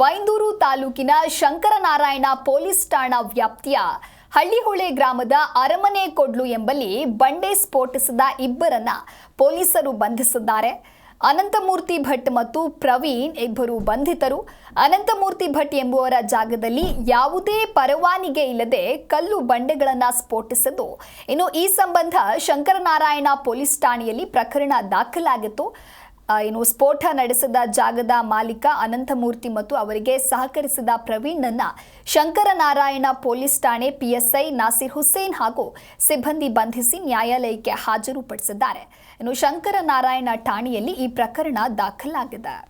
ಬೈಂದೂರು ತಾಲೂಕಿನ ಶಂಕರನಾರಾಯಣ ಪೊಲೀಸ್ ಠಾಣಾ ವ್ಯಾಪ್ತಿಯ ಹಳ್ಳಿಹೊಳೆ ಗ್ರಾಮದ ಅರಮನೆ ಕೊಡ್ಲು ಎಂಬಲ್ಲಿ ಬಂಡೆ ಸ್ಫೋಟಿಸಿದ ಇಬ್ಬರನ್ನ ಪೊಲೀಸರು ಬಂಧಿಸಿದ್ದಾರೆ. ಅನಂತಮೂರ್ತಿ ಭಟ್ ಮತ್ತು ಪ್ರವೀಣ್ ಇಬ್ಬರು ಬಂಧಿತರು. ಅನಂತಮೂರ್ತಿ ಭಟ್ ಎಂಬುವರ ಜಾಗದಲ್ಲಿ ಯಾವುದೇ ಪರವಾನಿಗೆ ಇಲ್ಲದೆ ಕಲ್ಲು ಬಂಡೆಗಳನ್ನು ಸ್ಫೋಟಿಸಿದ್ದು. ಇನ್ನು ಈ ಸಂಬಂಧ ಶಂಕರನಾರಾಯಣ ಪೊಲೀಸ್ ಠಾಣೆಯಲ್ಲಿ ಪ್ರಕರಣ ದಾಖಲಾಗಿತ್ತು. ಏನು ಸ್ಫೋಟ ನಡೆಸಿದ ಜಾಗದ ಮಾಲೀಕ ಅನಂತಮೂರ್ತಿ ಮತ್ತು ಅವರಿಗೆ ಸಹಕರಿಸಿದ ಪ್ರವೀಣ್ನನ್ನ ಶಂಕರನಾರಾಯಣ ಪೊಲೀಸ್ ಠಾಣೆ ಪಿಎಸ್ಐ ನಾಸಿರ್ ಹುಸೇನ್ ಹಾಗೂ ಸಿಬ್ಬಂದಿ ಬಂಧಿಸಿ ನ್ಯಾಯಾಲಯಕ್ಕೆ ಹಾಜರುಪಡಿಸಿದ್ದಾರೆ. ಇನ್ನು ಶಂಕರನಾರಾಯಣ ಠಾಣೆಯಲ್ಲಿ ಈ ಪ್ರಕರಣ ದಾಖಲಾಗಿದೆ.